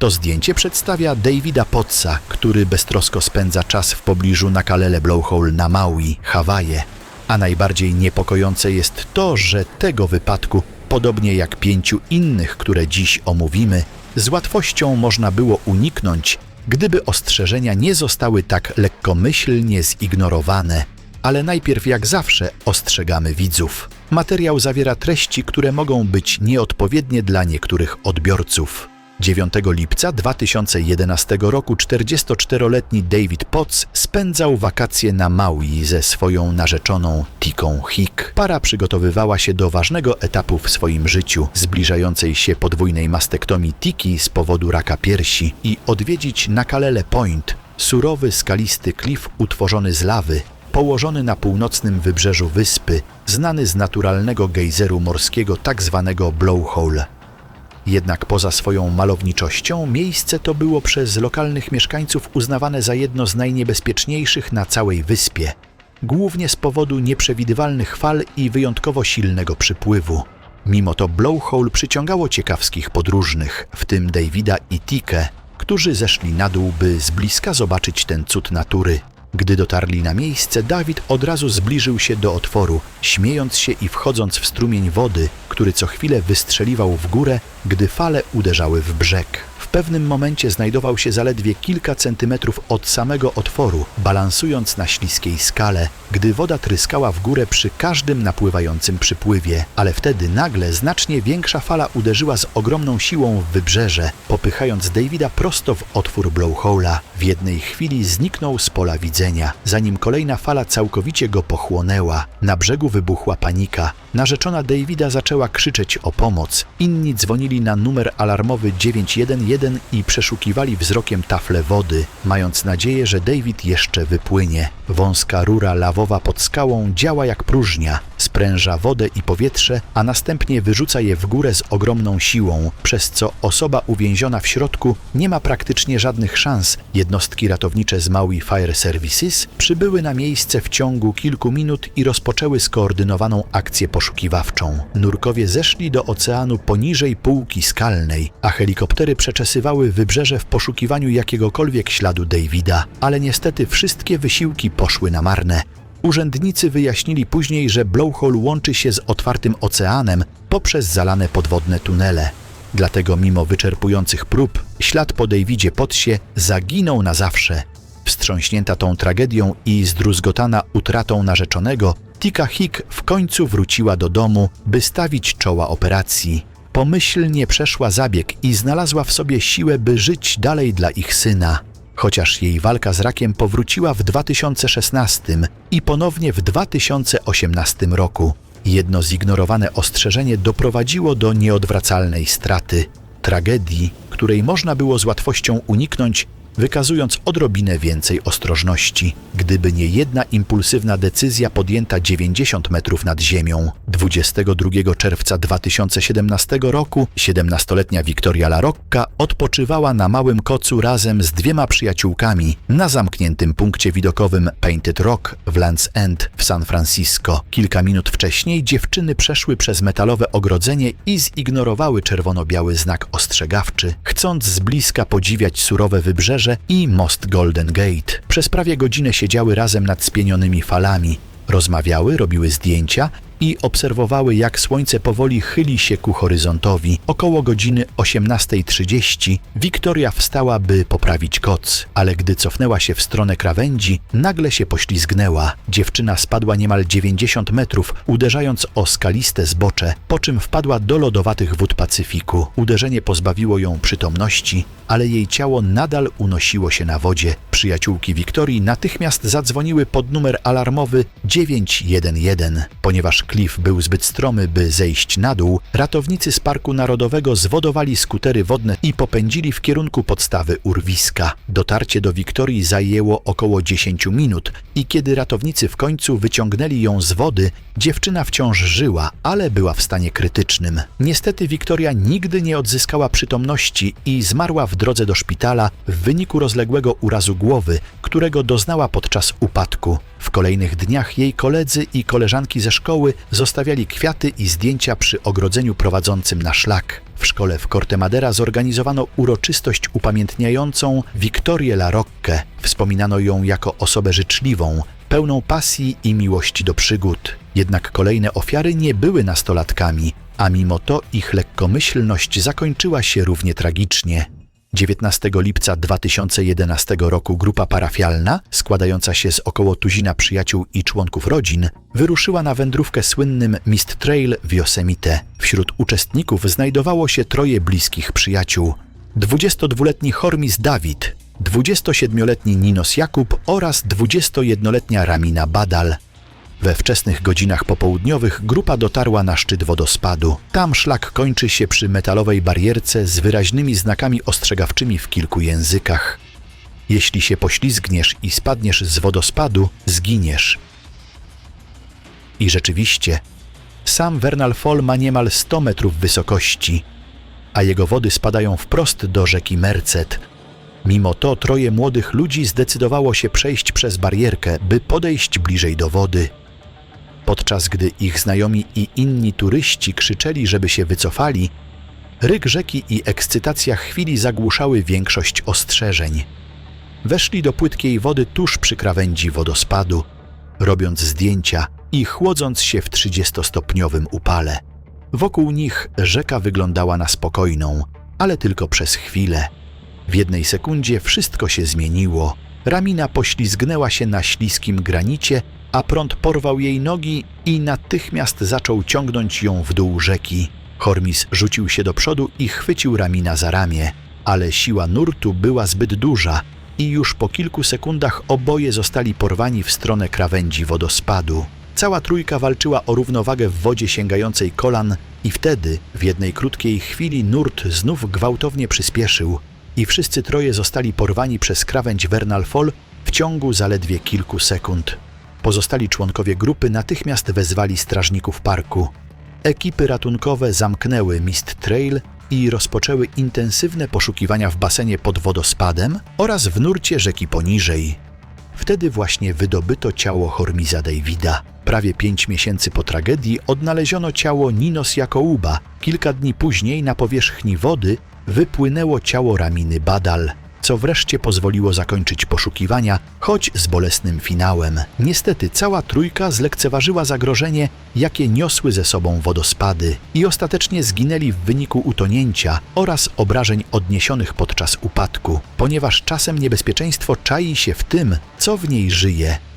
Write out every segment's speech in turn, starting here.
To zdjęcie przedstawia Davida Potsa, który beztrosko spędza czas w pobliżu Nakalele Blowhole na Maui, Hawaje. A najbardziej niepokojące jest to, że tego wypadku, podobnie jak pięciu innych, które dziś omówimy, z łatwością można było uniknąć, gdyby ostrzeżenia nie zostały tak lekkomyślnie zignorowane. Ale najpierw, jak zawsze, ostrzegamy widzów. Materiał zawiera treści, które mogą być nieodpowiednie dla niektórych odbiorców. 9 lipca 2011 roku 44-letni David Potts spędzał wakacje na Maui ze swoją narzeczoną Tiką Hick. Para przygotowywała się do ważnego etapu w swoim życiu, zbliżającej się podwójnej mastektomii Tiki z powodu raka piersi i odwiedzić Nakalele Point, surowy, skalisty klif utworzony z lawy, położony na północnym wybrzeżu wyspy, znany z naturalnego gejzeru morskiego tak zwanego blowhole. Jednak poza swoją malowniczością, miejsce to było przez lokalnych mieszkańców uznawane za jedno z najniebezpieczniejszych na całej wyspie, głównie z powodu nieprzewidywalnych fal i wyjątkowo silnego przypływu. Mimo to Blowhole przyciągało ciekawskich podróżnych, w tym Davida i Tikę, którzy zeszli na dół, by z bliska zobaczyć ten cud natury. Gdy dotarli na miejsce, Dawid od razu zbliżył się do otworu, śmiejąc się i wchodząc w strumień wody, który co chwilę wystrzeliwał w górę, gdy fale uderzały w brzeg. Pewnym momencie znajdował się zaledwie kilka centymetrów od samego otworu, balansując na śliskiej skale, gdy woda tryskała w górę przy każdym napływającym przypływie, ale wtedy nagle znacznie większa fala uderzyła z ogromną siłą w wybrzeże, popychając Davida prosto w otwór blowhole'a. W jednej chwili zniknął z pola widzenia, zanim kolejna fala całkowicie go pochłonęła. Na brzegu wybuchła panika. Narzeczona Davida zaczęła krzyczeć o pomoc. Inni dzwonili na numer alarmowy 911 i przeszukiwali wzrokiem tafle wody, mając nadzieję, że David jeszcze wypłynie. Wąska rura lawowa pod skałą działa jak próżnia, spręża wodę i powietrze, a następnie wyrzuca je w górę z ogromną siłą, przez co osoba uwięziona w środku nie ma praktycznie żadnych szans. Jednostki ratownicze z Maui Fire Services przybyły na miejsce w ciągu kilku minut i rozpoczęły skoordynowaną akcję poszukiwawczą. Nurkowie zeszli do oceanu poniżej półki skalnej, a helikoptery przeczesywały wybrzeże w poszukiwaniu jakiegokolwiek śladu Davida, ale niestety wszystkie wysiłki poszły na marne. Urzędnicy wyjaśnili później, że blowhole łączy się z otwartym oceanem poprzez zalane podwodne tunele. Dlatego mimo wyczerpujących prób, ślad po Davidzie Potsie zaginął na zawsze. Wstrząśnięta tą tragedią i zdruzgotana utratą narzeczonego, Tika Hick w końcu wróciła do domu, by stawić czoła operacji. Pomyślnie przeszła zabieg i znalazła w sobie siłę, by żyć dalej dla ich syna. Chociaż jej walka z rakiem powróciła w 2016 i ponownie w 2018 roku. Jedno zignorowane ostrzeżenie doprowadziło do nieodwracalnej straty, tragedii, której można było z łatwością uniknąć, wykazując odrobinę więcej ostrożności. Gdyby nie jedna impulsywna decyzja podjęta 90 metrów nad ziemią, 22 czerwca 2017 roku 17-letnia Victoria Larocca odpoczywała na małym kocu razem z dwiema przyjaciółkami na zamkniętym punkcie widokowym Painted Rock w Land's End w San Francisco. Kilka minut wcześniej dziewczyny przeszły przez metalowe ogrodzenie i zignorowały czerwono-biały znak ostrzegawczy, chcąc z bliska podziwiać surowe wybrzeże i most Golden Gate. Przez prawie godzinę siedziały razem nad spienionymi falami, rozmawiały, robiły zdjęcia i obserwowały, jak słońce powoli chyli się ku horyzontowi. Około godziny 18.30 Wiktoria wstała, by poprawić koc, ale gdy cofnęła się w stronę krawędzi, nagle się poślizgnęła. Dziewczyna spadła niemal 90 metrów, uderzając o skaliste zbocze, po czym wpadła do lodowatych wód Pacyfiku. Uderzenie pozbawiło ją przytomności, ale jej ciało nadal unosiło się na wodzie. Przyjaciółki Wiktorii natychmiast zadzwoniły pod numer alarmowy 911. Ponieważ klif był zbyt stromy, by zejść na dół, ratownicy z Parku Narodowego zwodowali skutery wodne i popędzili w kierunku podstawy urwiska. Dotarcie do Wiktorii zajęło około 10 minut i kiedy ratownicy w końcu wyciągnęli ją z wody, dziewczyna wciąż żyła, ale była w stanie krytycznym. Niestety Wiktoria nigdy nie odzyskała przytomności i zmarła w drodze do szpitala w wyniku rozległego urazu głowy, którego doznała podczas upadku. W kolejnych dniach jej koledzy i koleżanki ze szkoły zostawiali kwiaty i zdjęcia przy ogrodzeniu prowadzącym na szlak. W szkole w Cortemadera zorganizowano uroczystość upamiętniającą Wiktorię La Rocque. Wspominano ją jako osobę życzliwą, pełną pasji i miłości do przygód. Jednak kolejne ofiary nie były nastolatkami, a mimo to ich lekkomyślność zakończyła się równie tragicznie. 19 lipca 2011 roku grupa parafialna, składająca się z około tuzina przyjaciół i członków rodzin, wyruszyła na wędrówkę słynnym Mist Trail w Yosemite. Wśród uczestników znajdowało się troje bliskich przyjaciół. 22-letni Hormis Dawid, 27-letni Ninos Jakub oraz 21-letnia Ramina Badal. We wczesnych godzinach popołudniowych grupa dotarła na szczyt wodospadu. Tam szlak kończy się przy metalowej barierce z wyraźnymi znakami ostrzegawczymi w kilku językach. Jeśli się poślizgniesz i spadniesz z wodospadu, zginiesz. I rzeczywiście, sam Vernal Fall ma niemal 100 metrów wysokości, a jego wody spadają wprost do rzeki Merced. Mimo to troje młodych ludzi zdecydowało się przejść przez barierkę, by podejść bliżej do wody. Podczas gdy ich znajomi i inni turyści krzyczeli, żeby się wycofali, ryk rzeki i ekscytacja chwili zagłuszały większość ostrzeżeń. Weszli do płytkiej wody tuż przy krawędzi wodospadu, robiąc zdjęcia i chłodząc się w 30-stopniowym upale. Wokół nich rzeka wyglądała na spokojną, ale tylko przez chwilę. W jednej sekundzie wszystko się zmieniło. Ramina poślizgnęła się na śliskim granicie, a prąd porwał jej nogi i natychmiast zaczął ciągnąć ją w dół rzeki. Hormis rzucił się do przodu i chwycił Ramina za ramię, ale siła nurtu była zbyt duża i już po kilku sekundach oboje zostali porwani w stronę krawędzi wodospadu. Cała trójka walczyła o równowagę w wodzie sięgającej kolan i wtedy, w jednej krótkiej chwili, nurt znów gwałtownie przyspieszył i wszyscy troje zostali porwani przez krawędź Vernal Fall w ciągu zaledwie kilku sekund. Pozostali członkowie grupy natychmiast wezwali strażników parku. Ekipy ratunkowe zamknęły Mist Trail i rozpoczęły intensywne poszukiwania w basenie pod wodospadem oraz w nurcie rzeki poniżej. Wtedy właśnie wydobyto ciało Hormiza Davida. Prawie pięć miesięcy po tragedii odnaleziono ciało Ninos Jakouba. Kilka dni później na powierzchni wody wypłynęło ciało Raminy Badal, co wreszcie pozwoliło zakończyć poszukiwania, choć z bolesnym finałem. Niestety cała trójka zlekceważyła zagrożenie, jakie niosły ze sobą wodospady i ostatecznie zginęli w wyniku utonięcia oraz obrażeń odniesionych podczas upadku, ponieważ czasem niebezpieczeństwo czai się w tym, co w niej żyje.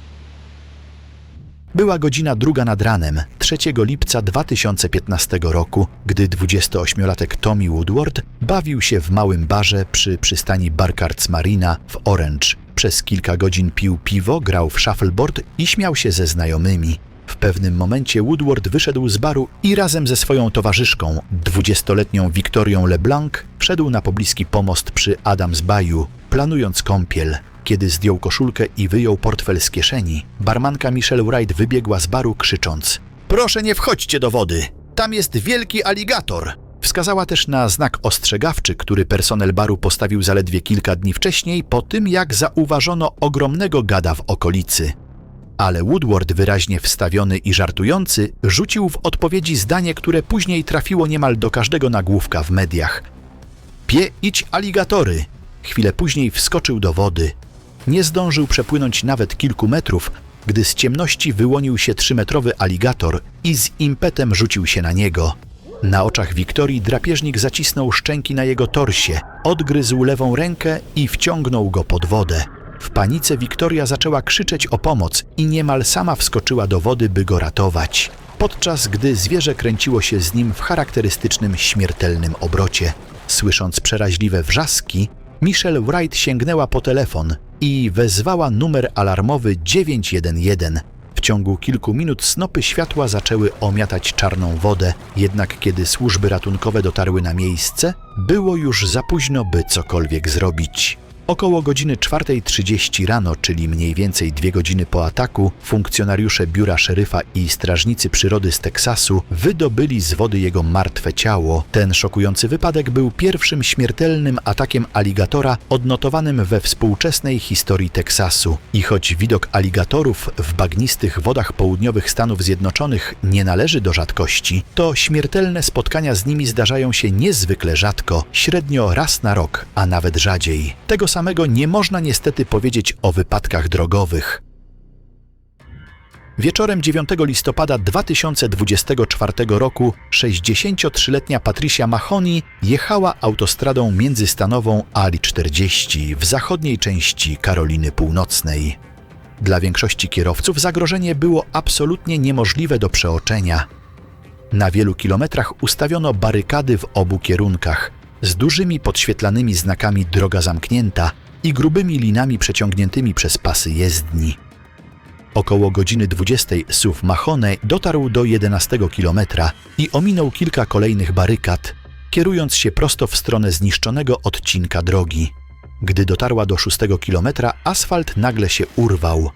Była godzina druga nad ranem, 3 lipca 2015 roku, gdy 28-latek Tommy Woodward bawił się w małym barze przy przystani Barkards Marina w Orange. Przez kilka godzin pił piwo, grał w shuffleboard i śmiał się ze znajomymi. W pewnym momencie Woodward wyszedł z baru i razem ze swoją towarzyszką, 20-letnią Victorią LeBlanc, wszedł na pobliski pomost przy Adams Bayou, planując kąpiel. Kiedy zdjął koszulkę i wyjął portfel z kieszeni, barmanka Michelle Wright wybiegła z baru krzycząc Proszę nie wchodźcie do wody! Tam jest wielki aligator! Wskazała też na znak ostrzegawczy, który personel baru postawił zaledwie kilka dni wcześniej, po tym jak zauważono ogromnego gada w okolicy. Ale Woodward, wyraźnie wstawiony i żartujący, rzucił w odpowiedzi zdanie, które później trafiło niemal do każdego nagłówka w mediach. Pie idź aligatory! Chwilę później wskoczył do wody. Nie zdążył przepłynąć nawet kilku metrów, gdy z ciemności wyłonił się trzymetrowy aligator i z impetem rzucił się na niego. Na oczach Wiktorii drapieżnik zacisnął szczęki na jego torsie, odgryzł lewą rękę i wciągnął go pod wodę. W panice Wiktoria zaczęła krzyczeć o pomoc i niemal sama wskoczyła do wody, by go ratować, podczas gdy zwierzę kręciło się z nim w charakterystycznym śmiertelnym obrocie. Słysząc przeraźliwe wrzaski, Michelle Wright sięgnęła po telefon i wezwała numer alarmowy 911. W ciągu kilku minut snopy światła zaczęły omiatać czarną wodę, jednak kiedy służby ratunkowe dotarły na miejsce, było już za późno, by cokolwiek zrobić. Około godziny 4.30 rano, czyli mniej więcej dwie godziny po ataku, funkcjonariusze biura szeryfa i strażnicy przyrody z Teksasu wydobyli z wody jego martwe ciało. Ten szokujący wypadek był pierwszym śmiertelnym atakiem aligatora odnotowanym we współczesnej historii Teksasu. I choć widok aligatorów w bagnistych wodach południowych Stanów Zjednoczonych nie należy do rzadkości, to śmiertelne spotkania z nimi zdarzają się niezwykle rzadko, średnio raz na rok, a nawet rzadziej. Tego samego nie można niestety powiedzieć o wypadkach drogowych. Wieczorem 9 listopada 2024 roku 63-letnia Patricia Mahoney jechała autostradą międzystanową Ali-40 w zachodniej części Karoliny Północnej. Dla większości kierowców zagrożenie było absolutnie niemożliwe do przeoczenia. Na wielu kilometrach ustawiono barykady w obu kierunkach, z dużymi podświetlanymi znakami droga zamknięta i grubymi linami przeciągniętymi przez pasy jezdni. Około godziny 20 SUV Mahone dotarł do 11 kilometra i ominął kilka kolejnych barykad, kierując się prosto w stronę zniszczonego odcinka drogi. Gdy dotarła do 6 kilometra, asfalt nagle się urwał.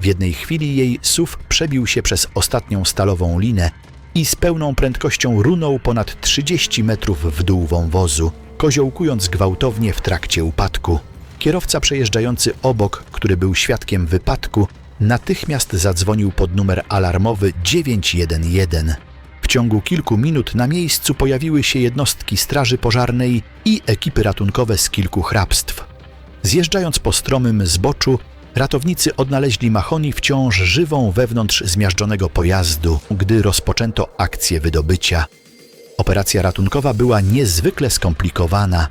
W jednej chwili jej SUV przebił się przez ostatnią stalową linę i z pełną prędkością runął ponad 30 metrów w dół wąwozu, koziołkując gwałtownie w trakcie upadku. Kierowca przejeżdżający obok, który był świadkiem wypadku, natychmiast zadzwonił pod numer alarmowy 911. W ciągu kilku minut na miejscu pojawiły się jednostki straży pożarnej i ekipy ratunkowe z kilku hrabstw. Zjeżdżając po stromym zboczu, ratownicy odnaleźli Mahoni wciąż żywą wewnątrz zmiażdżonego pojazdu, gdy rozpoczęto akcję wydobycia. Operacja ratunkowa była niezwykle skomplikowana.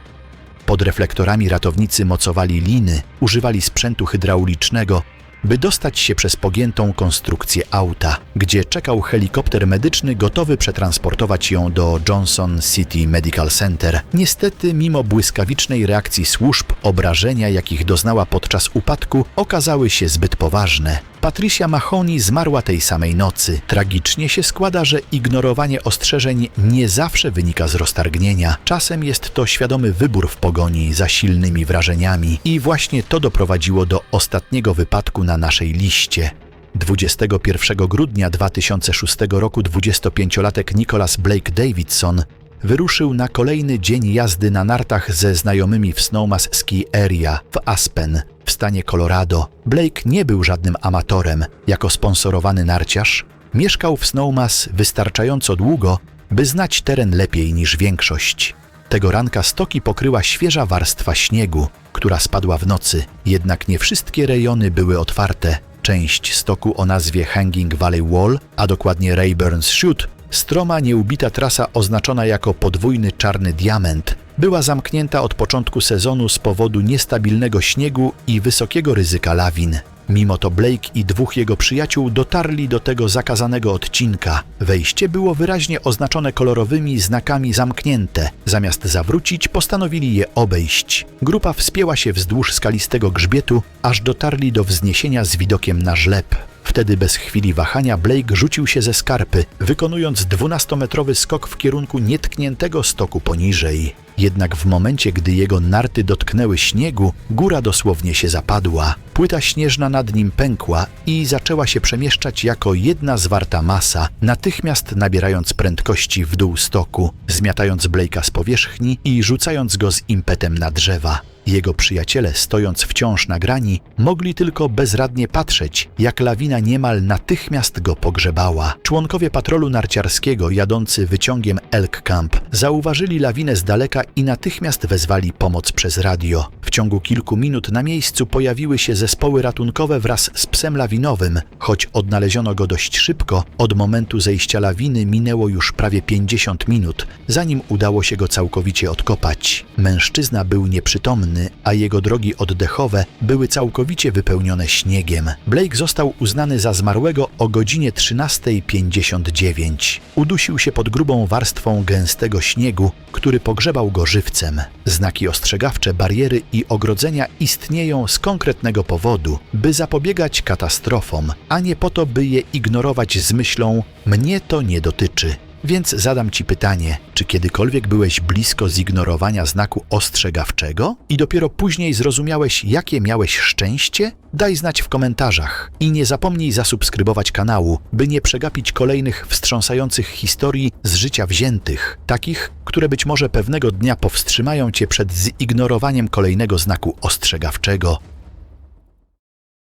Pod reflektorami ratownicy mocowali liny, używali sprzętu hydraulicznego, by dostać się przez pogiętą konstrukcję auta, gdzie czekał helikopter medyczny gotowy przetransportować ją do Johnson City Medical Center. Niestety, mimo błyskawicznej reakcji służb, obrażenia, jakich doznała podczas upadku, okazały się zbyt poważne. Patricia Mahoney zmarła tej samej nocy. Tragicznie się składa, że ignorowanie ostrzeżeń nie zawsze wynika z roztargnienia. Czasem jest to świadomy wybór w pogoni za silnymi wrażeniami i właśnie to doprowadziło do ostatniego wypadku na naszej liście. 21 grudnia 2006 roku 25-latek Nicholas Blake Davidson wyruszył na kolejny dzień jazdy na nartach ze znajomymi w Snowmass Ski Area w Aspen w stanie Colorado. Blake nie był żadnym amatorem. Jako sponsorowany narciarz mieszkał w Snowmass wystarczająco długo, by znać teren lepiej niż większość. Tego ranka stoki pokryła świeża warstwa śniegu, która spadła w nocy, jednak nie wszystkie rejony były otwarte. Część stoku o nazwie Hanging Valley Wall, a dokładnie Rayburn's Chute, stroma nieubita trasa oznaczona jako podwójny czarny diament, była zamknięta od początku sezonu z powodu niestabilnego śniegu i wysokiego ryzyka lawin. Mimo to Blake i dwóch jego przyjaciół dotarli do tego zakazanego odcinka. Wejście było wyraźnie oznaczone kolorowymi znakami zamknięte. Zamiast zawrócić, postanowili je obejść. Grupa wspięła się wzdłuż skalistego grzbietu, aż dotarli do wzniesienia z widokiem na żleb. Wtedy bez chwili wahania Blake rzucił się ze skarpy, wykonując 12-metrowy skok w kierunku nietkniętego stoku poniżej. Jednak w momencie, gdy jego narty dotknęły śniegu, góra dosłownie się zapadła. Płyta śnieżna nad nim pękła i zaczęła się przemieszczać jako jedna zwarta masa, natychmiast nabierając prędkości w dół stoku, zmiatając Blake'a z powierzchni i rzucając go z impetem na drzewa. Jego przyjaciele, stojąc wciąż na grani, mogli tylko bezradnie patrzeć, jak lawina niemal natychmiast go pogrzebała. Członkowie patrolu narciarskiego jadący wyciągiem Elk Camp zauważyli lawinę z daleka i natychmiast wezwali pomoc przez radio. W ciągu kilku minut na miejscu pojawiły się zespoły ratunkowe wraz z psem lawinowym. Choć odnaleziono go dość szybko, od momentu zejścia lawiny minęło już prawie 50 minut, zanim udało się go całkowicie odkopać. Mężczyzna był nieprzytomny, a jego drogi oddechowe były całkowicie wypełnione śniegiem. Blake został uznany za zmarłego o godzinie 13.59. Udusił się pod grubą warstwą gęstego śniegu, który pogrzebał go żywcem. Znaki ostrzegawcze, bariery i ogrodzenia istnieją z konkretnego powodu, by zapobiegać katastrofom, a nie po to, by je ignorować z myślą mnie to nie dotyczy. Więc zadam ci pytanie, czy kiedykolwiek byłeś blisko zignorowania znaku ostrzegawczego i dopiero później zrozumiałeś, jakie miałeś szczęście? Daj znać w komentarzach i nie zapomnij zasubskrybować kanału, by nie przegapić kolejnych wstrząsających historii z życia wziętych, takich, które być może pewnego dnia powstrzymają cię przed zignorowaniem kolejnego znaku ostrzegawczego.